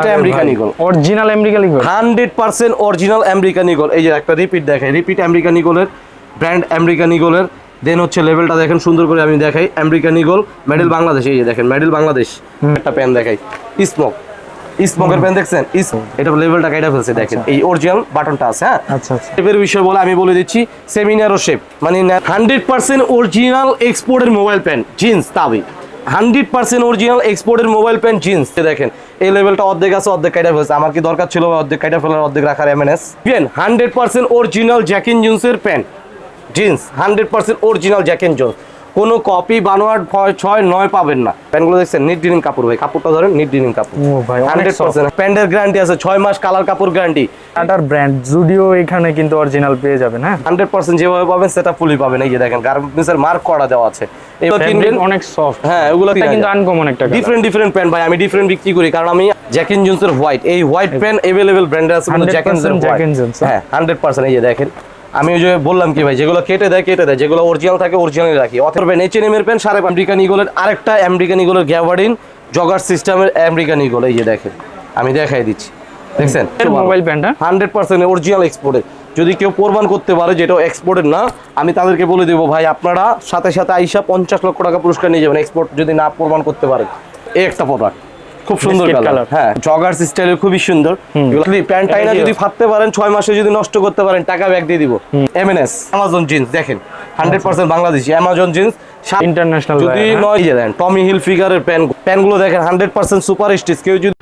এটা American Eagle original American Eagle hundred percent original American Eagle এই যে একটা রিপিট দেখাই রিপিট আমেরিকান ইগলের ব্র্যান্ড আমেরিকান ইগলের দেন হচ্ছে লেভেলটা দেখেন সুন্দর করে আমি দেখাই। আমেরিকান ইগল মেডেল বাংলাদেশ এই যে দেখেন মেডেল বাংলাদেশ একটা প্যান দেখাই। স্মোক স্মোকের প্যান দেখছেন? এটা লেভেলটা ফেলছে দেখেন। এই অরিজিনাল বাটনটা আছে হ্যাঁ? আচ্ছা আচ্ছা। শেপের বিষয় বলে আমি বলে দিচ্ছি সেমিনারও শেপ মানে হান্ড্রেড পার্সেন্ট অরিজিনাল এক্সপোর্টের মোবাইল প্যান্ট জিন্স তাবি। হান্ড্রেড পার্সেন্ট অরিজিনাল এক্সপোর্টের মোবাইল প্যান্ট, জিন্স। দেখেন, এই লেভেলটা অর্ধেক আছে, অর্ধেক কাইটা ফেলছে। আমার কি দরকার ছিল? অর্ধেক কাইটা ফেলার, অর্ধেক রাখার M S pant hundred percent original Jack and জিন্সের pant, jeans, hundred percent original Jack and Jones. কোনো কপি বানোয়াট ভয় ছয় নয় পাবেন না। প্যান্টগুলো দেখছেন নিট ডিনিং কাপড় ভাই। কাপড়টা ধরেন নিট ডিনিং কাপড়। হান্ড্রেড পার্সেন্ট প্যান্টের গ্যারান্টি আছে ছয় মাস কালার কাপড় গ্যারান্টি টাটার ব্র্যান্ড জুডিও এখানে কিন্তু অরিজিনাল পেয়ে যাবেন হ্যাঁ? হান্ড্রেড পার্সেন্ট যেভাবে পাবেন সেটা ফুলি পাবেন। এই যে দেখেন গার্মেন্টসের মার্ক করা দেওয়া আছে। এগুলো কিনবেন। অনেক সফট হ্যাঁ কিন্তু আনকমন একটা। ডিফারেন্ট ডিফারেন্ট প্যান্ট ভাই আমি ডিফারেন্ট বিক্রি করি কারণ আমি জ্যাকিন জোন্সের হোয়াইট এই হোয়াইট প্যান্ট অ্যাভেলেবেল ব্র্যান্ডে আছে জ্যাকিন হ্যাঁ হান্ড্রেড পার্সেন্ট এই যে দেখেন। আমি ওই যে বললাম কি ভাই যেগুলো কেটে দেয় কেটে দেয়। যেগুলো অরিজিনাল থাকে অরিজিনাল রাখি। অথবা এইচএনএম এর প্যান্ট সাড়ে আমেরিকান ইগলের আরেকটা আমেরিকান ইগলের গ্যাভার্ডিন জগার সিস্টেমের আমেরিকান ইগল এই যে দেখেন আমি দেখাই দিচ্ছি। দেখছেন? মোবাইল প্যান্টটা হান্ড্রেড পার্সেন্ট অরিজিনাল এক্সপোর্টের যদি কেউ প্রমাণ করতে পারে যেটা এক্সপোর্টের না আমি তাদেরকে বলে দেবো ভাই আপনারা সাথে সাথে আইসা পঞ্চাশ লক্ষ টাকা পুরস্কার নিয়ে যাবেন। এক্সপোর্ট যদি না প্রমাণ করতে পারেন এই একটা প্রোডাক্ট খুব সুন্দর কালার হ্যাঁ জগার্স স্টাইলের খুবই সুন্দর। প্যান্ট টাইনা যদি ফাটতে পারেন ছয় মাসে যদি নষ্ট করতে পারেন টাকা ব্যাগ দিয়ে দিব। এস অ্যামাজন জিন্স দেখেন। Hundred percent Bangladeshi Amazon jeans international যদি নয় এই দেন টমি হিল ফিগারের প্যান প্যানগুলো দেখেন হান্ড্রেড পার্সেন্ট সুপার স্টিচ কেউ যদি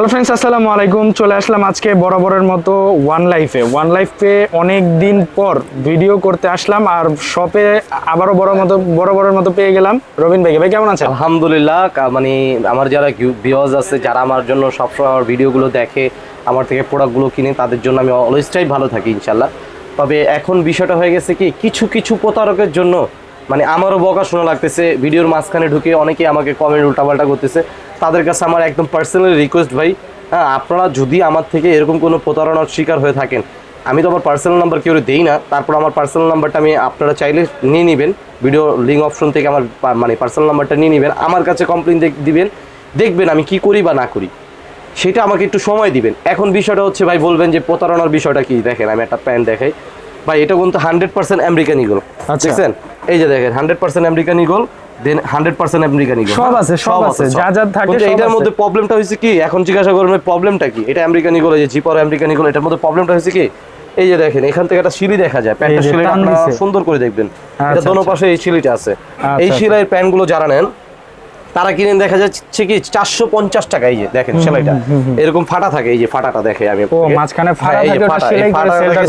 হ্যালো ফ্রেন্ডস আসসালামু আলাইকুম। চলে আসলাম আজকে বরাবরের মতো ওয়ান লাইফে ওয়ান লাইফে অনেক দিন পর ভিডিও করতে আসলাম আর শপে আবারও বড় মতো, বরাবরের মতো পেয়ে গেলাম। রবিন ভাইকে ভাই কেমন আছেন? আলহামদুলিল্লাহ মানে আমার যারা ভিউয়ার্স আছে, যারা আমার জন্য সবসময় আমার ভিডিওগুলো দেখে, আমার থেকে প্রোডাক্টগুলো কিনে, তাদের জন্য আমি অলওয়েজটাই ভালো থাকি, ইনশাল্লাহ। তবে এখন বিষয়টা হয়ে গেছে কি, কিছু কিছু প্রতারকের জন্য মানে আমারও বকা শোনা লাগতেছে ভিডিওর মাঝখানে ঢুকে অনেকে আমাকে কমেন্ট উল্টাপাল্টা করতেছে। তাদের কাছে আমার একদম পার্সোনালি রিকোয়েস্ট ভাই হ্যাঁ আপনারা যদি আমার থেকে এরকম কোনো প্রতারণার শিকার হয়ে থাকেন আমি তো আমার পার্সোনাল নাম্বার কেউ দেই না তারপর আমার পার্সোনাল নাম্বারটা আমি আপনারা চাইলে নিয়ে নেবেন ভিডিও লিঙ্ক অপশন থেকে আমার মানে পার্সোনাল নাম্বারটা নিয়ে নেবেন আমার কাছে কমপ্লেন দিবেন দেখবেন আমি কি করি বা না করি। সেটা আমাকে একটু সময় দিবেন। এখন বিষয়টা হচ্ছে ভাই বলবেন যে প্রতারণার বিষয়টা কি? দেখেন আমি একটা প্যান্ট দেখাই। ভাই এটা কিন্তু হান্ড্রেড পার্সেন্ট আমেরিকান ইগল। দেখছেন? এই যে দেখেন hundred percent American Eagle then hundred percent American Eagle সব আছে, সব আছে, যা যা থাকে এটার মধ্যে প্রবলেমটা হয়েছে কি? এখন জিজ্ঞাসা করবেন প্রবলেমটা কি? এটা আমেরিকান ইগল এই যে জিপার আমেরিকান ইগল এটার মধ্যে প্রবলেমটা হয়েছে কি? এই যে দেখেন এখান থেকে একটা সিঁড়ি দেখা যায়। প্যান্টের এই সিঁড়ি আপনারা সুন্দর করে দেখবেন। এটা আচ্ছা, দোনো আচ্ছা। পাশে এই সিঁড়িটা আছে। এই সিঁড়ির সেলাইয়ের প্যান্টগুলো যারা নেন তারা কিনে দেখা যাচ্ছে কি চারশো পঞ্চাশ টাকা এই যে দেখেন সেলাইটা। এরকম ফাটা থাকে এই যে ফাটাটা দেখে আমি মাঝখানে হ্যাঁ,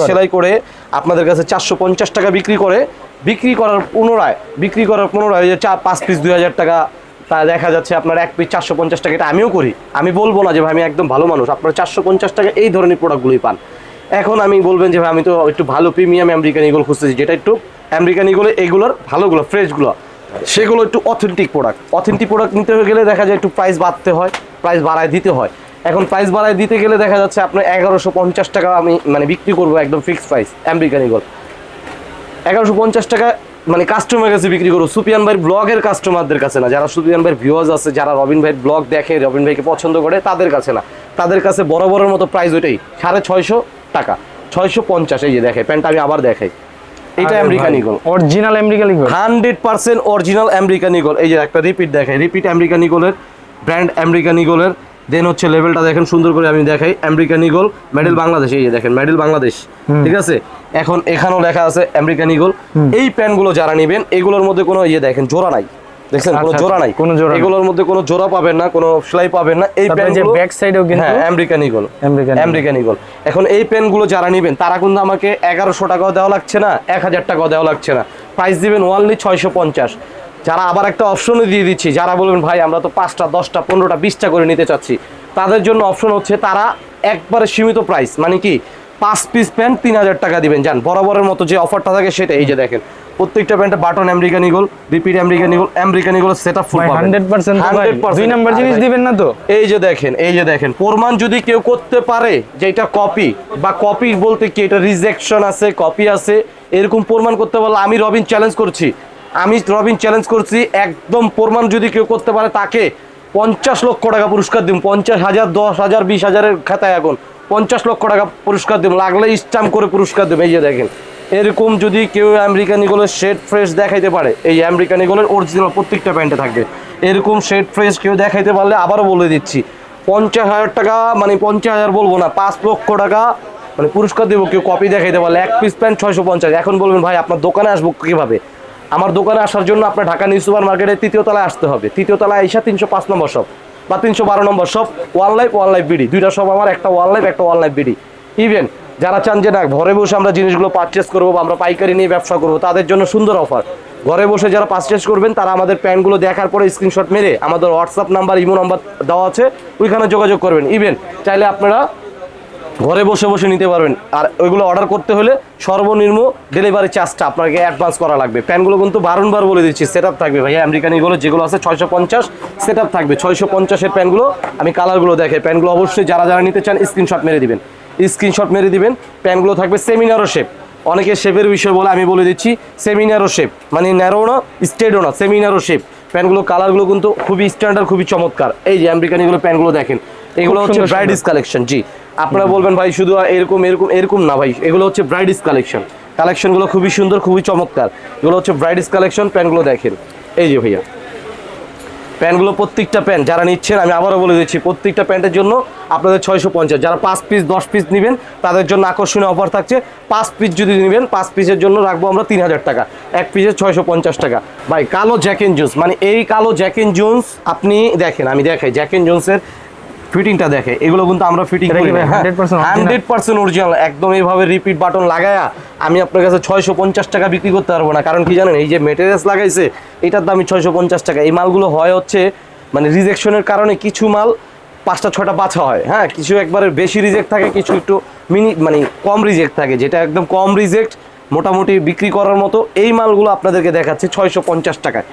সেলাই করে আপনাদের কাছে চারশো পঞ্চাশ টাকা বিক্রি করে। বিক্রি করার পুনরায় বিক্রি করার পুনরায় যে চা পাঁচ পিস দুই হাজার টাকা তা দেখা যাচ্ছে আপনার এক পিস চারশো পঞ্চাশ টাকা। এটা আমিও করি। আমি বলব না যে ভাই আমি একদম ভালো মানুষ। আপনারা চারশো পঞ্চাশ টাকা এই ধরনের প্রোডাক্টগুলোই পান। এখন আমি বলবেন যে ভাই আমি তো একটু ভালো প্রিমিয়াম আমেরিকান ইগল খুঁজতেছি। যেটা একটু আমেরিকান ইগলে এগুলোর ভালোগুলো ফ্রেশগুলো সেগুলো একটু অথেন্টিক প্রোডাক্ট অথেন্টিক প্রোডাক্ট নিতে গেলে দেখা যায় একটু প্রাইস বাড়তে হয় প্রাইস বাড়ায় দিতে হয়। এখন প্রাইস বাড়ায় দিতে গেলে দেখা যাচ্ছে আপনার এগারোশো পঞ্চাশ টাকা আমি মানে বিক্রি করব একদম ফিক্সড প্রাইস আমেরিকান ইগল এগারোশো পঞ্চাশ টাকা মানে কাস্টমার কাছে বিক্রি করব। সুপিয়ান ভাইয়ের ব্লগের কাস্টমারদের কাছে না, যারা সুপিয়ান ভাইয়ের ভিউয়ার্স আছে, যারা রবিন ভাইয়ের ব্লগ দেখে, রবিন ভাইকে পছন্দ করে, তাদের কাছে না। তাদের কাছে বড় বড়ের মতো প্রাইস ওইটাই, সাড়ে ছয়শো টাকা, ছয়শো পঞ্চাশ, এই যে দেখে, প্যান্টটা আমি আবার দেখাই। এটা American Eagle original American Eagle hundred percent original American Eagle এই যে একটা রিপিট দেখাই রিপিট আমেরিকান ইগলের ব্র্যান্ড আমেরিকান ইগলের দেন হচ্ছে লেভেলটা দেখেন সুন্দর করে আমি দেখাই। আমেরিকান ইগল মেডেল বাংলাদেশ এই যে দেখেন মেডেল বাংলাদেশ। ঠিক আছে? এখন এখানেও লেখা আছে আমেরিকান ইগল এই প্যান্টগুলো যারা নেবেন এগুলোর মধ্যে কোনো ইয়ে দেখেন জোড়া নাই। দেখছেন কোনো আচ্ছা, জোড়া আচ্ছা, নাই। কোনো জোড়া এগুলোর মধ্যে কোনো জোড়া পাবেন না কোনো সেলাই পাবেন না। এই যে ব্যাক সাইডেও কিন্তু হ্যাঁ American Eagle American American Eagle এখন এই পেনগুলো যারা নেবেন তারা কিন্তু আমাকে এগারোশো টাকাও দেওয়া লাগছে না এক হাজার টাকাও দেওয়া লাগছে না। প্রাইস দিবেন ওয়ানলি ছয়শো পঞ্চাশ। যারা আবার একটা অপশনও দিয়ে দিচ্ছি যারা বলবেন ভাই আমরা তো পাঁচটা দশটা পনেরোটা বিশটা করে নিতে চাচ্ছি। তাদের জন্য অপশন হচ্ছে তারা একবারে সীমিত প্রাইস মানে কি? পাঁচ পিস প্যান্ট তিন হাজার টাকা দিবেন যান বরাবরের মতো যে অফারটা থাকে সেটা এই যে দেখেন প্রত্যেকটা প্যান্টে button American Eagle repeat American Eagle American Eagle setup full ভাই পাবেন। হান্ড্রেড পার্সেন্ট দুই নাম্বার জিনিস দিবেন না তো? এই যে দেখেন এই যে দেখেন প্রমাণ যদি কেউ করতে পারে যে এটা কপি বা কপি বলতে কি এটা রিজেকশন আছে কপি আছে এরকম প্রমাণ করতে পারলে আমি রবিন চ্যালেঞ্জ করছি। আমি রবিন চ্যালেঞ্জ করছি একদম প্রমাণ যদি কেউ করতে পারে তাকে পঞ্চাশ লক্ষ টাকা পুরস্কার দিন পঞ্চাশ হাজার দশ হাজার বিশ হাজারের খাতায় এখন পঞ্চাশ লক্ষ টাকা পুরস্কার দিব, লাগলে স্টাম্প করে পুরস্কার দেবো। এই যে দেখেন, এরকম যদি কেউ আমেরিকান ইগলের শেড ফ্রেশ দেখাইতে পারে, এই আমেরিকান ইগলের অরিজিনাল প্রত্যেকটা প্যান্টে থাকবে, এরকম শেড ফ্রেশ কেউ দেখাইতে পারলে আবারও বলে দিচ্ছি, পঞ্চাশ হাজার টাকা মানে পঞ্চাশ হাজার বলব না, পাঁচ লক্ষ টাকা মানে পুরস্কার দেবো কেউ, কপি দেখাইতে পারলে, এক পিস প্যান্ট ছয়শো পঞ্চাশ। এখন বলবেন, ভাই, আপনার দোকানে আসব কীভাবে? আমার দোকানে আসার জন্য আপনার ঢাকা নিউ সুপার মার্কেটের তৃতীয় তলায় আসতে হবে। তৃতীয় তলায় এসে তিনশো পাঁচ নম্বর শপ। বা তিনশো বারো নম্বর সব One Life One Life BD. দুইটা সব আমার, একটা ওয়ান লাইফ একটা ওয়ান লাইফ বিডি। ইভেন যারা চান যে না, ঘরে বসে আমরা জিনিসগুলো পারচেস করব বা আমরা পাইকারি নিয়ে ব্যবসা করব, তাদের জন্য সুন্দর অফার ঘরে বসে যারা পারচেস করবেন, তারা আমাদের প্যান্টগুলো দেখার পরে স্ক্রিনশট মেরে আমাদের হোয়াটসঅ্যাপ নাম্বার ইমো নাম্বার দেওয়া আছে, ওইখানে যোগাযোগ করবেন। ইভেন চাইলে আপনারা ঘরে বসে বসে নিতে পারবেন। আর ওইগুলো অর্ডার করতে হলে সর্বনিম্ন ডেলিভারি চার্জটা আপনাকে অ্যাডভান্স করা লাগবে। প্যানগুলো কিন্তু বারংবার বলে দিচ্ছি সেট থাকবে। ভাইয়া আমেরিকান এগুলো যেগুলো আছে ছয়শো পঞ্চাশ সেট থাকবে। ছয়শো পঞ্চাশের প্যানগুলো আমি কালারগুলো দেখে প্যানগুলো অবশ্যই যারা যারা নিতে চান স্ক্রিনশট মেরে দিবেন। স্ক্রিনশট মেরে দিবেন প্যানগুলো থাকবে সেমিনারও শেপ অনেকে শেপের বিষয় বলে আমি বলে দিচ্ছি সেমিনারও শেপ মানে ন্যারো না স্টেডও না সেমিনারও শেপ প্যান্টগুলো কালারগুলো কিন্তু খুবই স্ট্যান্ডার্ড খুবই চমৎকার। এই যে আমেরিকান এগুলো প্যান্টগুলো দেখেন এগুলো হচ্ছে ব্রাইডিস কালেকশন জি। আপনারা বলবেন, ভাই, শুধু এরকম এরকম এরকম না, ভাই। এগুলো হচ্ছে ব্রাইডিস কালেকশন কালেকশনগুলো খুবই সুন্দর, খুবই চমৎকার। এগুলো হচ্ছে ব্রাইডিস কালেকশন প্যান্টগুলো দেখেন। এই যে ভাইয়া, প্যান্টগুলো প্রত্যেকটা প্যান্ট, যারা নিচ্ছেন, আমি আবারও বলে দিচ্ছি, প্রত্যেকটা প্যান্টের জন্য আপনাদের ছয়শো পঞ্চাশ। যারা পাঁচ পিস দশ পিস নেবেন, তাদের জন্য আকর্ষণীয় অফার থাকছে। পাঁচ পিস যদি নেবেন, পাঁচ পিসের জন্য রাখব আমরা তিন হাজার টাকা। এক পিসের ছয়শো পঞ্চাশ টাকা। ভাই, কালো জ্যাকেন জোন্স মানে এই কালো জ্যাকেন জোন্স আপনি দেখেন, আমি দেখাই জ্যাকেন জোন্সের ফিটিংটা দেখে। এগুলো কিন্তু আমরা ফিটিং করি ভাই 100% original? হান্ড্রেড পার্সেন্ট অরিজিনাল একদম এইভাবে রিপিট বাটন লাগায়া আমি আপনার কাছে ছয়শো পঞ্চাশ টাকা বিক্রি করতে পারব না। কারণ কি জানেন এই যে মেটেরিয়ালস লাগাইছে এটার দামই ছয়শো পঞ্চাশ টাকা। এই মালগুলো হয় হচ্ছে মানে রিজেকশনের কারণে কিছু মাল পাঁচটা ছটা বাছা হয়। হ্যাঁ কিছু একবারে বেশি রিজেক্ট থাকে কিছু একটু মিনি মানে কম রিজেক্ট থাকে যেটা একদম কম রিজেক্ট মোটামুটি বিক্রি করার মতো এই মালগুলো আপনাদেরকে দেখাচ্ছি ছয়শো পঞ্চাশ টাকায়।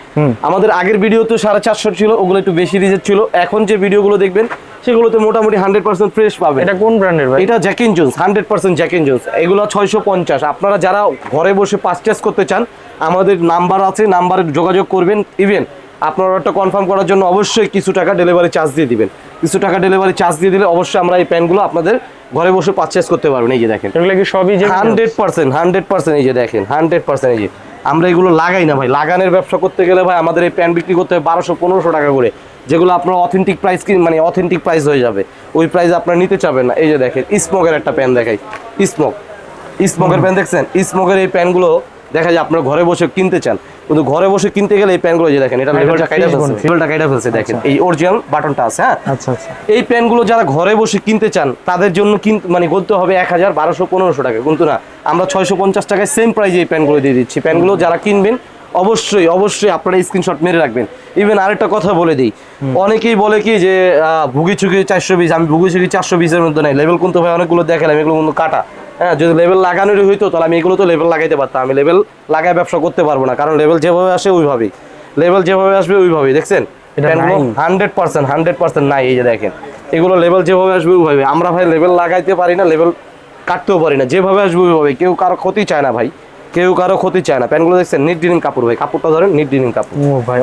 আমাদের আগের ভিডিও তো সাড়ে চারশো ছিল ওগুলো একটু বেশি রিজেক্ট ছিল। এখন যে ভিডিওগুলো দেখবেন সেগুলোতে মোটামুটি হান্ড্রেড পার্সেন্ট ফ্রেশ পাবে এটা কোন ব্র্যান্ডের ভাই? এটা Jack and Jones hundred percent Jack and Jones. এগুলো ছয়শো পঞ্চাশ। আপনারা যারা ঘরে বসে পারচেস করতে চান আমাদের নাম্বার আছে নাম্বারে যোগাযোগ করবেন। ইভেন আপনার অর্ডারটা কনফার্ম করার জন্য অবশ্যই কিছু টাকা ডেলিভারি চার্জ দিয়ে দিবেন। কিছু টাকা ডেলিভারি চার্জ দিয়ে দিলে অবশ্যই আমরা এই প্যান্টগুলো আপনাদের ঘরে বসে পারচেস করতে পারবেন। এই যে দেখেন। কি সবই যে হান্ড্রেড পার্সেন্ট হান্ড্রেড পার্সেন্ট এই যে দেখেন হান্ড্রেড পার্সেন্ট এই যে। আমরা এগুলো লাগাই না ভাই। লাগানোর ব্যবসা করতে গেলে ভাই আমাদের এই প্যান্ট বিক্রি করতে হবে বারোশো পনেরোশো টাকা করে। যেগুলো আপনার অথেন্টিক প্রাইস কি মানে অথেন্টিক প্রাইস হয়ে যাবে। ওই প্রাইস আপনারা নিতে চাবেন না। এই যে দেখেন স্মোকের একটা প্যান দেখাই। স্মোক স্মোকের প্যান দেখছেন? স্মোকের এই প্যানগুলো দেখা যায় আপনার ঘরে বসে কিনতে চান কিন্তু ঘরে বসে কিনতে গেলে এই প্যানগুলো যে দেখেন এটা লেভেলটা fixed ফেলছে লেভেলটা কাইটা ফেলছে দেখেন এই অরিজিনাল বাটনটা আছে হ্যাঁ? আচ্ছা আচ্ছা। এই প্যান্টগুলো যারা ঘরে বসে কিনতে চান তাদের জন্য কিনতে মানে করতে হবে এক হাজার বারোশো পনেরোশো টাকা কিন্তু না আমরা ছয়শো পঞ্চাশ টাকায় সেম প্রাইজে এই প্যান্টগুলো দিয়ে দিচ্ছি। প্যান্টগুলো যারা কিনবেন অবশ্যই অবশ্যই আপনারা স্ক্রিনশট মেরে রাখবেন। ইভেন আরেকটা কথা বলে দিই অনেকেই বলে কি যে ভুগি চুগি চারশো বিশ আমি ভুগি চুগি চারশো বিশের মধ্যে নাই লেভেল কিন্তু ভাই অনেকগুলো দেখালাম এগুলো কিন্তু কাটা। হ্যাঁ যদি লেভেল লাগানোরই হইতো তাহলে আমি এগুলো তো লেভেল লাগাইতে পারতাম। আমি লেভেল লাগায় ব্যবসা করতে পারব না কারণ লেভেল যেভাবে আসে ওইভাবেই। লেভেল যেভাবে আসবে ওইভাবেই দেখছেন। হান্ড্রেড পার্সেন্ট হান্ড্রেড পার্সেন্ট নাই এই যে দেখেন। এগুলো লেভেল যেভাবে আসবে ওইভাবে। আমরা ভাই লেভেল লাগাইতে পারি না লেভেল কাটতেও পারি না। যেভাবে আসবে ওইভাবে। কেউ কারও ক্ষতি চায় না ভাই। কেউ কারও ক্ষতি চায় না। প্যান্টগুলো দেখছেন? নিট ডিনিং কাপড় ভাই। কাপড়টা ধরেন নিট ডিনিং কাপড়।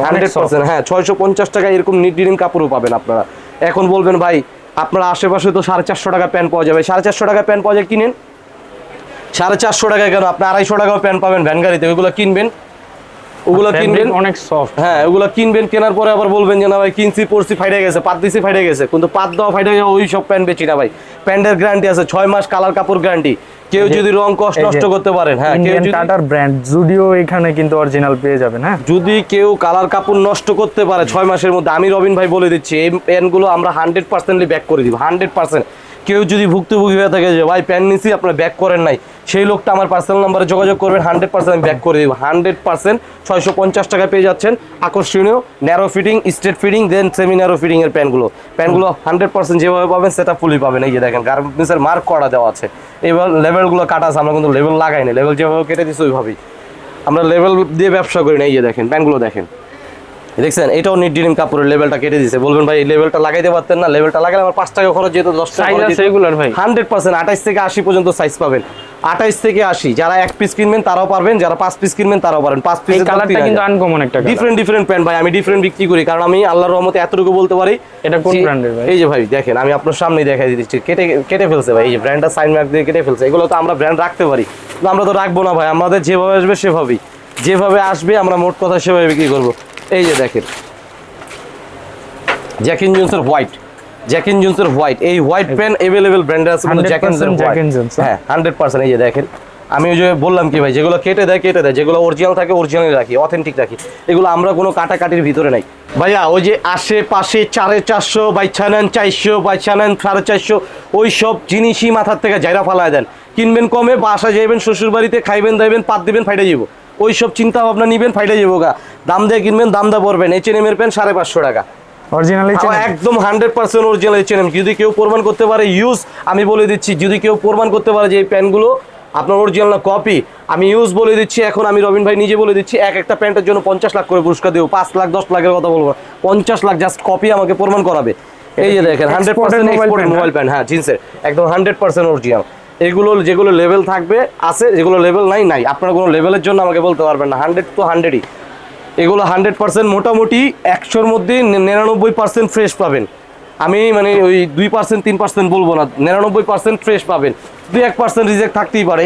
হান্ড্রেড পার্সেন্ট হ্যাঁ ছয়শো পঞ্চাশ টাকা এরকম নিট ডিনিং কাপড়ও পাবেন আপনারা। এখন বলবেন ভাই আপনারা আশেপাশে তো সাড়ে চারশো টাকা প্যান্ট পাওয়া যাবে সাড়ে চারশো টাকা প্যান্ট পাওয়া যায় কিনেন। সাড়ে চারশো টাকায় কেন? আপনি আড়াইশো টাকাও প্যান্ট পাবেন ভ্যান গাড়িতে ওইগুলো কিনবেন। ওগুলো কিনবেন। অনেক সফট হ্যাঁ ওগুলো কিনবেন কেনার পরে আবার বলবেন যে না ভাই কিনছি পড়ছি ফাইটে গেছে পাত দিছি ফাইটে গেছে। কিন্তু পাত দেওয়া ফাইটে যাওয়া ওই সব প্যান্ট বেচি না ভাই। প্যান্টের গ্যারান্টি আছে ছয় মাস কালার কাপড় গ্যারান্টি কেউ যদি রং কষ্ট নষ্ট করতে পারেন হ্যাঁ কেউ যদি টাটার ব্র্যান্ড জুডিও এখানে কিন্তু অরিজিনাল পেয়ে যাবেন হ্যাঁ? যদি কেউ কালার কাপড় নষ্ট করতে পারে ছয় মাসের মধ্যে আমি রবিন ভাই বলে দিচ্ছি এই প্যান্টগুলো আমরা হান্ড্রেড পার্সেন্টলি ব্যাক করে দিব হান্ড্রেড পার্সেন্ট কেউ যদি ভুক্তভোগী হয়ে থাকে যে, ভাই প্যান্ট নিছি, আপনারা ব্যাক করেন নাই। সেই লোকটা আমার পার্সোনাল নাম্বারে যোগাযোগ করবেন হান্ড্রেড পার্সেন্ট আমি ব্যাক করে দিব। হান্ড্রেড পার্সেন্ট ছয়শো পঞ্চাশ টাকা পেয়ে যাচ্ছেন। আকর্ষণীয় narrow fitting straight fitting then semi narrow fitting এর প্যান্টগুলো প্যান্টগুলো হান্ড্রেড পার্সেন্ট যেভাবে পাবেন সেটা ফুলি পাবেন। এই যে দেখেন গার্মেন্টসের মার্ক করা দেওয়া আছে। এবার লেভেলগুলো কাটা আছে, আমরা কিন্তু লেভেল লাগাই না লেভেল যেভাবে কেটে দিচ্ছি ওইভাবেই। আমরা লেভেল দিয়ে ব্যবসা করি না এই যে দেখেন প্যান্টগুলো দেখেন। দেখছেন এটাও নিট ডিনিম কাপড়ের লেভেলটা কেটে দিয়েছে বলবেন ভাই এই লেভেলটা লাগাইতে পারতেন না। লেভেলটা লাগালে আমার পাঁচ টাকা খরচ যেত দশ টাকা সাইজ আছে ভাই। হান্ড্রেড পার্সেন্ট আঠাইশ থেকে আশি পর্যন্ত সাইজ পাবেন। আঠাইশ থেকে আশি যারা এক পিস কিনবেন তারাও পারবেন যারা পাঁচ পিস কিনবেন তারাও পারবেন। পাঁচ পিস কালারটা কিন্তু আনকমন একটা ডিফারেন্ট ডিফারেন্ট প্যান্ট ভাই আমি ডিফারেন্ট বিক্রি করি কারণ আমি আল্লাহর রহমতে এতটুকু বলতে পারি। এটা কোন এর ভাই? এই যে ভাই দেখেন আমি আপনার সামনে দেখাই দিচ্ছি কেটে কেটে ফেলছে ভাই এই যে ব্র্যান্ডটা সাইন মার্ক দিয়ে কেটে ফেলছে এগুলো তো আমরা ব্র্যান্ড রাখতে পারি। আমরা তো রাখব না ভাই আমাদের যেভাবে আসবে সেভাবেই। যেভাবে আসবে আমরা মোট কথা সেভাবে বিক্রি করব। এই যে দেখেন। জ্যাকিন জোন্সের হোয়াইট জ্যাকিন জোন্সের হোয়াইট এই হোয়াইট প্যান্ট অ্যাভেলেবেল ব্র্যান্ডে আছে কিন্তু 100% জ্যাকিন Jones, হ্যাঁ হান্ড্রেড পার্সেন্ট এই যে দেখেন। আমি ওই যে বললাম কি ভাই যেগুলো কেটে দেয় কেটে দেয় যেগুলো অরিজিনাল থাকে অরিজিনাল রাখি অথেন্টিক রাখি। এগুলো আমরা কোনো কাটাকাটির ভিতরে নাই। ভাইয়া ওই যে আশেপাশে চারে চারশো বাইছা নেন চারশো বাইছা নেন সাড়ে চারশো ওই সব জিনিসই মাথার থেকে জায়গা ফালায় দেন। কিনবেন কমে বাসা যাইবেন শ্বশুর বাড়িতে খাইবেন দাইবেন পাত দিবেন ফাইটে যাব ওই সব চিন্তা ভাবনা নিবেন ফাইটে যাব গা। দাম দিয়ে কিনবেন দাম দা পড়বেন এইচ এন এম এর প্যান্ট সাড়ে পাঁচশো টাকা। অরিজিনালি আমার একদম হান্ড্রেড পার্সেন্ট অরিজিনাল এইচএনএম যদি কেউ প্রমাণ করতে পারে ইউজ আমি বলে দিচ্ছি যদি কেউ প্রমাণ করতে পারে যে এই প্যান্টগুলো আপনার অরিজিনাল না কপি আমি ইউজ বলে দিচ্ছি এখন আমি রবিন ভাই নিজে বলে দিচ্ছি এক একটা প্যান্টের জন্য পঞ্চাশ লাখ করে পুরস্কার দেবো। পাঁচ লাখ দশ লাখের কথা বলব পঞ্চাশ লাখ জাস্ট কপি আমাকে প্রমাণ করাবে। এই যে দেখেন হান্ড্রেড পার্সেন্ট মোবাইল প্যান্ট হ্যাঁ? জিন্সের। একদম হান্ড্রেড পার্সেন্ট অরিজিনাল এগুলো যেগুলো লেভেল থাকবে, আছে, যেগুলো লেভেল নাই নাই। আপনারা কোনো লেভেলের জন্য আমাকে বলতে পারবেন না। হান্ড্রেড তো হান্ড্রেডই এগুলো হান্ড্রেড পার্সেন্ট মোটামুটি একশোর মধ্যে নিরানব্বই পার্সেন্ট ফ্রেশ পাবেন। আমি মানে ওই দুই পার্সেন্ট তিন পার্সেন্ট বলব না, নিরানব্বই পার্সেন্ট ফ্রেশ পাবেন। দুই এক পার্সেন্ট রিজেক্ট থাকতেই পারে।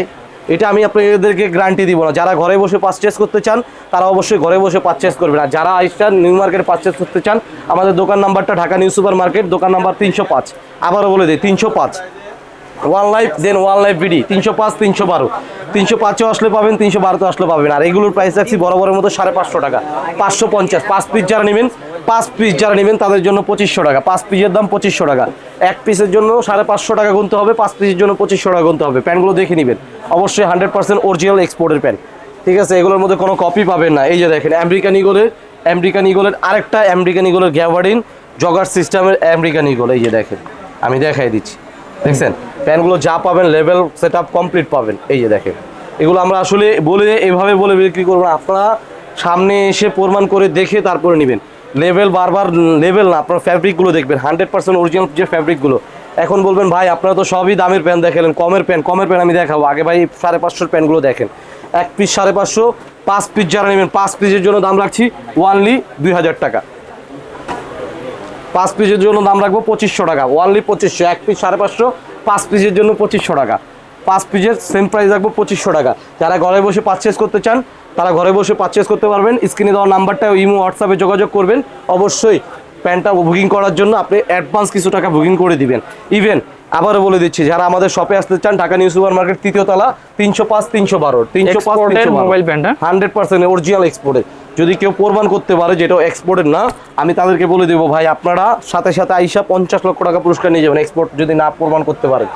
এটা আমি আপনাদেরকে গ্যারান্টি দিব না। যারা ঘরে বসে পারচেস করতে চান, তারা অবশ্যই ঘরে বসে পারচেস করবেন। আর যারা আইসটা নিউ মার্কেটে পারচেস করতে চান, আমাদের দোকান নাম্বারটা ঢাকা নিউ সুপার মার্কেট, দোকান নাম্বার তিনশো পাঁচ। আবারও বলে দিই, তিনশো পাঁচ। One Life, then One Life BD, তিনশো পাঁচ, তিনশো বারো। তিনশো পাঁচও আসলে পাবেন, তিনশো বারোতে আসলে পাবেন। আর এগুলোর প্রাইস রাখছি বরাবরের মতো সাড়ে পাঁচশো টাকা, পাঁচশো পঞ্চাশ। পাঁচ পিস যারা নেবেন, পাঁচ পিস যারা নেবেন, তাদের জন্য পঁচিশশো টাকা। পাঁচ পিসের দাম পঁচিশশো টাকা। এক পিসের জন্য সাড়ে পাঁচশো টাকা গুনতে হবে, পাঁচ পিসের জন্য পঁচিশশো টাকা গুনতে হবে। প্যান্টগুলো দেখে নেবেন। অবশ্যই হান্ড্রেড পার্সেন্ট অরিজিনাল এক্সপোর্টের প্যান্ট। ঠিক আছে? এগুলোর মধ্যে কোনো কপি পাবেন না। এই যে দেখেন, আমেরিকান ইগোলের আমেরিকান ইগোলের আরেকটা আমেরিকান ইগোলের গ্যাভারিন জগার সিস্টেমের আমেরিকান ইগোল এই যে দেখেন, আমি দেখাই দিচ্ছি। দেখছেন? প্যানগুলো যা পাবেন লেভেল সেট কমপ্লিট পাবেন। এই যে দেখেন। এগুলো আমরা আসলে বলে, এভাবে বলে বিক্রি করব না। আপনারা সামনে এসে প্রমাণ করে দেখে তারপরে নেবেন। লেভেল বারবার লেভেল না, আপনার ফ্যাব্রিকগুলো দেখবেন। হান্ড্রেড পার্সেন্ট অরিজিনাল যে ফ্যাব্রিকগুলো এখন বলবেন, ভাই, আপনারা তো সবই দামের প্যান দেখালেন। কমের প্যান কমের প্যান আমি দেখাবো। আগে ভাই সাড়ে পাঁচশোর প্যানগুলো দেখেন। এক পিস সাড়ে পাঁচশো, পাঁচ পিস যারা নেবেন, পাঁচ পিসের জন্য দাম রাখছি ওয়ানলি দুই হাজার টাকা। পাঁচ পিসের জন্য দাম রাখব পঁচিশশো টাকা। ওয়ানলি পঁচিশশো এক পিস সাড়ে পাঁচশো পাঁচ পিসের জন্য পঁচিশশো টাকা। পাঁচ পিসের সেম প্রাইস রাখব পঁচিশশো টাকা। যারা ঘরে বসে পারচেস করতে চান তারা ঘরে বসে পারচেস করতে পারবেন। স্ক্রিনে দেওয়া নাম্বারটা ইমো হোয়াটসঅ্যাপে যোগাযোগ করবেন। অবশ্যই প্যান্টটা বুকিং করার জন্য আপনি অ্যাডভান্স কিছু টাকা বুকিং করে দিবেন। ইভেন আবারও বলে দিচ্ছি যারা আমাদের শপে আসতে চান ঢাকা নিউ সুপার মার্কেট তৃতীয় তলা তিনশো পাঁচ তিনশো বারো তিনশো পাঁচ mobile হ্যাঁ? হান্ড্রেড পার্সেন্ট অরিজিনাল এক্সপোর্টের যদি কেউ প্রমাণ করতে পারে যেটা এক্সপোর্টের না আমি তাদেরকে বলে দেবো ভাই আপনারা সাথে সাথে আইসা পঞ্চাশ লক্ষ টাকা পুরস্কার নিয়ে যাবেন এক্সপোর্ট যদি না প্রমাণ করতে পারেন।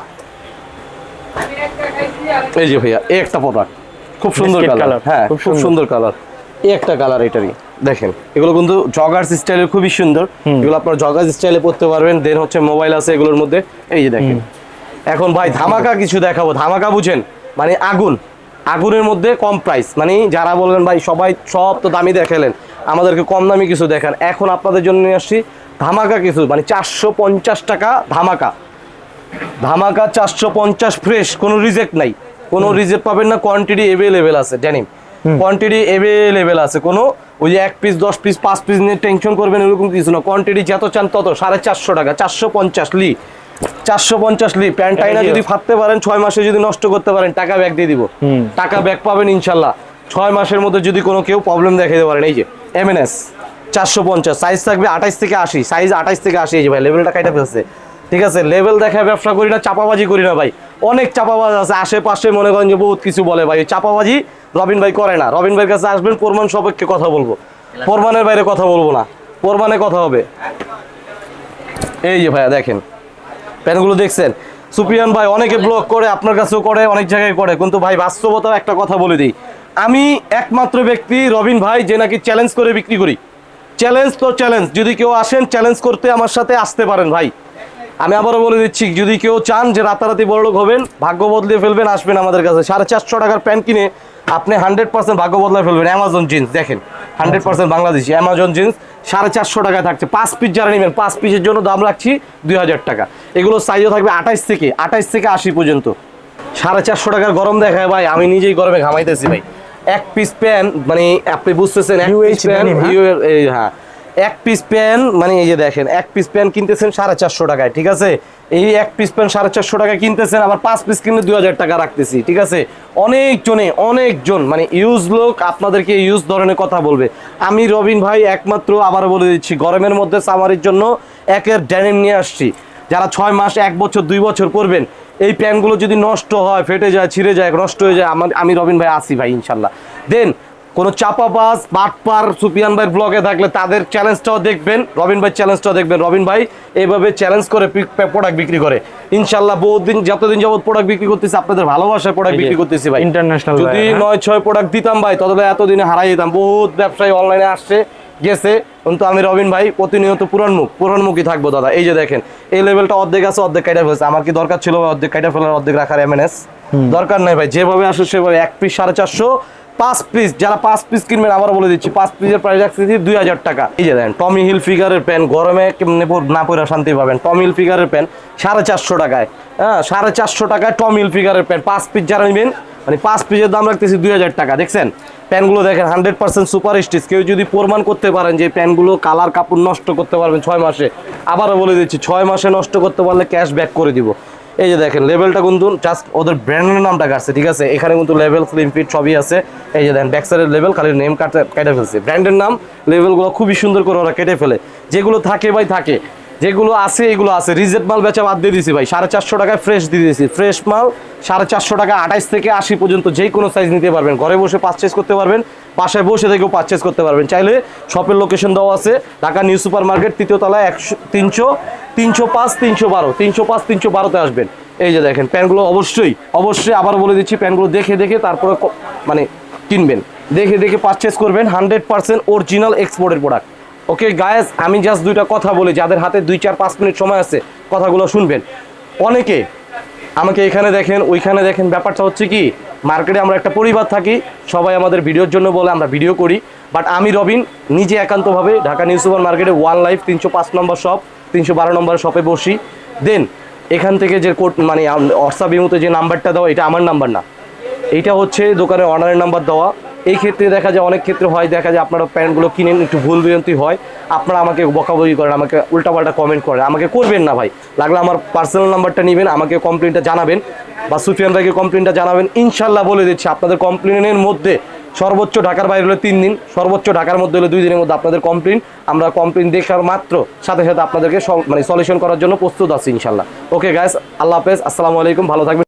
এই যে ভাইয়া এই একটা প্রোডাক্ট খুব সুন্দর কালার হ্যাঁ খুব। সুন্দর। কালার এই একটা কালার এটারই। দেখেন এগুলো কিন্তু জগার্স স্টাইলের খুবই সুন্দর। এগুলো আপনার জগার্স স্টাইলে পড়তে পারবেন। দেন হচ্ছে মোবাইল আছে এগুলোর মধ্যে। এই যে দেখেন। এখন ভাই ধামাকা কিছু দেখাবো। ধামাকা বুঝেন? মানে আগুন। আগুনের মধ্যে কম প্রাইস মানে যারা বলবেন ভাই সবাই সব তো দামি দেখালেন আমাদেরকে কম দামি কিছু দেখান। এখন আপনাদের জন্য নিয়ে আসছি ধামাকা কিছু মানে চারশো পঞ্চাশ টাকা ধামাকা। ধামাকা চারশো পঞ্চাশ ফ্রেশ কোনো রিজেক্ট নাই। কোনো রিজেক্ট পাবেন না কোয়ান্টিটি এভেলেবেল আছে ড্যানিম কোয়ান্টিটি এভেলেবেল আছে কোনো ওই যে এক পিস দশ পিস পাঁচ পিস নিয়ে টেনশন করবেন এরকম কিছু না। কোয়ান্টিটি যত চান তত সাড়ে চারশো টাকা চারশো পঞ্চাশ লি। চারশো পঞ্চাশ লি প্যান্ট টাইনা যদি ফাটতে পারেন ছয় মাসে যদি নষ্ট করতে পারেন টাকা ব্যাক দিয়ে দিব। টাকা ব্যাক পাবেন ইনশাল্লাহ। ছয় মাসের মধ্যে যদি কোনো কেউ প্রবলেম দেখাতে পারেন এই যে এম এন এস চারশো পঞ্চাশ। সাইজ থাকবে আঠাইশ থেকে আশি। সাইজ আঠাইশ থেকে আশি এই যে ভাই লেভেলটা কাইটা ফেলছে। ঠিক আছে লেভেল দেখায় ব্যবসা করি না চাপাবাজি করি না ভাই। অনেক চাপাবাজ আছে আশেপাশে মনে করেন যে বহুত কিছু বলে ভাই। চাপাবাজি রবিন ভাই করে না। রবিন ভাইয়ের কাছে আসবেন প্রমাণ সপক্ষে কথা বলব। প্রমাণের বাইরে কথা বলব না। প্রমাণে কথা হবে। এই যে ভাইয়া দেখেন। প্যানগুলো দেখছেন? সুপিয়ান ভাই অনেকে ব্লগ করে, আপনার কাছেও করে, অনেক জায়গায় করে। কিন্তু ভাই বাস্তবতা একটা কথা বলে দিই। আমি একমাত্র ব্যক্তি রবিন ভাই, যে নাকি চ্যালেঞ্জ করে বিক্রি করি। চ্যালেঞ্জ তো চ্যালেঞ্জ যদি কেউ আসেন চ্যালেঞ্জ করতে আমার সাথে আসতে পারেন ভাই। আমি আবারও বলে দিচ্ছি, যদি কেউ চান যে রাতারাতি বড়লোক হবেন, ভাগ্য বদলে ফেলবেন, আসবেন আমাদের কাছে। সাড়ে চারশো টাকার প্যান্ট কিনে আপনি হান্ড্রেড পার্সেন্ট ভাগ্য বদলে ফেলবেন। অ্যামাজন জিন্স দেখেন। Hundred percent Bangladeshi. Amazon jeans সাড়ে চারশো টাকায় থাকছে। পাঁচ পিস যারা নেবেন পাঁচ পিসের জন্য দাম রাখছি দুই হাজার টাকা। এগুলো সাইজও থাকবে আঠাইশ থেকে আঠাইশ থেকে আশি পর্যন্ত। সাড়ে চারশো টাকার গরম দেখায় ভাই আমি নিজেই গরমে ঘামাইতেছি ভাই। এক পিস প্যান মানে আপনি বুঝতেছেন denim, হ্যাঁ? এক পিস প্যান মানে এই যে দেখেন, এক পিস প্যান কিনতেছেন সাড়ে চারশো টাকায়, ঠিক আছে? এই এক পিস প্যান সাড়ে চারশো টাকায় কিনতেছেন, আবার পাঁচ পিস কিনলে দুই হাজার টাকা রাখতেছি, ঠিক আছে? অনেকজনে, অনেকজন মানে ইউজ লোক আপনাদেরকে ইউজ ধরনের কথা বলবে। আমি রবিন ভাই একমাত্র আবার বলে দিচ্ছি, গরমের মধ্যে সামারির জন্য একের ড্যানিম নিয়ে আসছি। যারা ছয় মাস, এক বছর, দুই বছর করবেন এই প্যানগুলো যদি নষ্ট হয়, ফেটে যায়, ছিঁড়ে যায়, নষ্ট হয়ে যায়, আমার, আমি রবিন ভাই আসি ভাই, ইনশাল্লাহ। দেন কোনো চাপাবাজ বাটপার সুপিয়ান ভাইয়ের ব্লগে থাকলে তাদের চ্যালেঞ্জটাও দেখবেন রবিন ভাই চ্যালেঞ্জটাও দেখবেন। রবিন ভাই এইভাবে চ্যালেঞ্জ করে প্রোডাক্ট বিক্রি করে। ইনশাল্লাহ বহুদিন যতদিন যাবত প্রোডাক্ট বিক্রি করতেছি আপনাদের ভালোবাসায় প্রোডাক্ট বিক্রি করতেছি ভাই। ইন্টারন্যাশনাল যদি। নয় ছয় প্রোডাক্ট দিতাম ভাই ততটা এতদিনে হারাই যেতাম। বহুত ব্যবসায়ী অনলাইনে আসছে গেছে। কিন্তু আমি রবিন ভাই প্রতিনিয়ত পুরানমুখ পুরানমুখী থাকব দাদা। এই যে দেখেন এই লেভেলটা অর্ধেক আছে অর্ধেক কাইটা ফেলছে। আমার কি দরকার ছিল অর্ধেক কাইটা ফেলার অর্ধেক রাখার এমএনএস দরকার নাই ভাই যেভাবে আসে সেভাবে। এক পিস সাড়ে চারশো পাঁচ পিস যারা পাঁচ পিস কিনবেন আবার বলে দিচ্ছি, পাঁচ পিসের প্রাইস রাখছি দুই হাজার টাকা। এই যে দেখেন টমি হিল ফিগারের প্যান গরমে না পরে শান্তি পাবেন। টমি হিল ফিগারের প্যান সাড়ে চারশো টাকায়। হ্যাঁ সাড়ে চারশো টাকায় টমি হিল ফিগারের প্যান পাঁচ পিস যারা নেবেন মানে পাঁচ পিসের দাম রাখতেছি দুই হাজার টাকা, দেখছেন? প্যানগুলো দেখেন, হান্ড্রেড পার্সেন্ট সুপার স্টিচ কেউ যদি প্রমাণ করতে পারেন যে প্যানগুলো কালার কাপড় নষ্ট করতে পারবেন ছয় মাসে, আবারও বলে দিচ্ছি, ছয় মাসে নষ্ট করতে পারলে ক্যাশ ব্যাক করে দিব। এই যে দেখেন লেভেলটা কিন্তু জাস্ট ওদের ব্র্যান্ডের নামটা কাটছে, ঠিক আছে? এখানে কিন্তু লেভেল স্লিম ফিট সবই আছে। এই যে দেখেন ব্যাক সাইডের লেভেল খালি নেম কাটে কেটে ফেলছে। ব্র্যান্ডের নাম লেভেলগুলো খুবই সুন্দর করে ওরা কেটে ফেলে। যেগুলো থাকে ভাই, থাকে। যেগুলো আছে, এগুলো আছে। রিজেট মাল বেচা বাদ দিয়ে দিয়েছি ভাই। সাড়ে চারশো টাকায় ফ্রেশ দিয়ে দিয়েছি। ফ্রেশ মাল, সাড়ে চারশো টাকা, আঠাইশ থেকে আশি পর্যন্ত যে কোনো সাইজ নিতে পারবেন। ঘরে বসে পারচেস করতে পারবেন, বাসায় বসে থেকেও পারচেস করতে পারবেন। চাইলে শপের লোকেশন দেওয়া আছে। ঢাকা নিউ সুপার মার্কেট তৃতীয় তলায় একশো, তিনশো। তিনশো পাঁচ, তিনশো বারো, তিনশো পাঁচ, তিনশো বারোতে আসবেন। এই যে দেখেন প্যান্টগুলো অবশ্যই অবশ্যই আবার বলে দিচ্ছি প্যান্টগুলো দেখে দেখে তারপরে মানে কিনবেন। দেখে দেখে পারচেস করবেন হান্ড্রেড পার্সেন্ট অরিজিনাল এক্সপোর্টের প্রোডাক্ট ওকে গায়েস আমি জাস্ট দুইটা কথা বলি, যাদের হাতে দুই, চার, পাঁচ মিনিট সময় আছে, কথাগুলো শুনবেন। অনেকে আমাকে এখানে দেখেন, ওইখানে দেখেন, ব্যাপারটা হচ্ছে কি মার্কেটে আমরা একটা পরিবার থাকি, সবাই আমাদের ভিডিওর জন্য বলে আমরা ভিডিও করি বাট আমি রবিন, নিজে একান্তভাবে ঢাকা নিউ সুপার মার্কেটে ওয়ান লাইফ তিনশো পাঁচ নম্বর শপ তিনশো বারো নম্বর শপে বসি। দেন এখান থেকে যে কোড মানে হোয়াটসঅ্যাপ ইমুতে যে নাম্বারটা দেওয়া, এটা আমার নাম্বার না। এইটা হচ্ছে দোকানের অনারের নাম্বার দেওয়া। এই ক্ষেত্রে দেখা যায়, অনেক ক্ষেত্রে হয়, দেখা যায় আপনারা প্যান্টগুলো কিনেন, একটু ভুল বিরন্তি হয়, আপনারা আমাকে বকাবকি করেন, আমাকে উল্টাপাল্টা কমেন্ট করেন। আমাকে করবেন না ভাই। লাগলে আমার পার্সোনাল নাম্বারটা নেবেন, আমাকে কমপ্লেনটা জানাবেন, বা সুফিয়ান ভাইকে কমপ্লেনটা জানাবেন। ইনশাল্লাহ বলে দিচ্ছি, আপনাদের কমপ্লেনের মধ্যে সর্বোচ্চ ঢাকার বাইরে হলে তিন দিন, সর্বোচ্চ ঢাকার মধ্যে হলে দুই দিনের মধ্যে আপনাদের কমপ্লেন আমরা কমপ্লেন দেখার মাত্র সাথে সাথে আপনাদেরকে মানে সলিউশন করার জন্য প্রস্তুত আছি ইনশাল্লাহ। ওকে গাইস আল্লাহ হাফেজ, আসসালামু আলাইকুম, ভালো থাকবেন।